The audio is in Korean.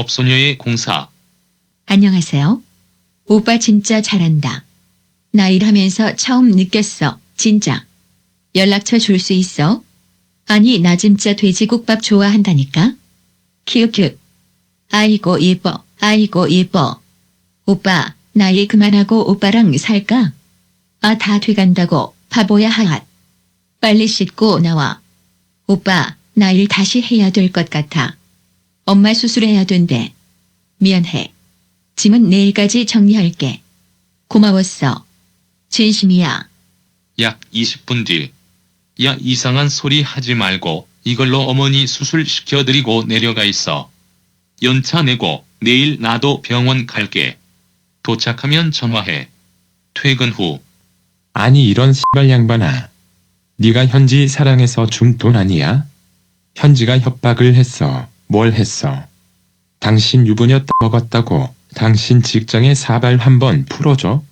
업소녀의 공사. 안녕하세요. 오빠 진짜 잘한다. 나 일하면서 처음 느꼈어. 진짜. 연락처 줄 수 있어? 아니, 나 진짜 돼지국밥 좋아한다니까? 키읔키읔. 아이고, 예뻐. 아이고, 예뻐. 오빠, 나일 그만하고 오빠랑 살까? 아, 다 돼간다고. 바보야, 하핫. 빨리 씻고 나와. 오빠, 나 일 다시 해야 될 것 같아. 엄마 수술해야 된대. 미안해. 짐은 내일까지 정리할게. 고마웠어. 진심이야. 약 20분 뒤. 야, 이상한 소리 하지 말고 이걸로 어머니 수술 시켜드리고 내려가 있어. 연차 내고 내일 나도 병원 갈게. 도착하면 전화해. 퇴근 후. 아니 이런 씨발 양반아. 네가 현지 사랑해서 준 돈 아니야? 현지가 협박을 했어. 뭘 했어? 당신 유부녀 먹었다고 당신 직장에 사발 한번 풀어줘?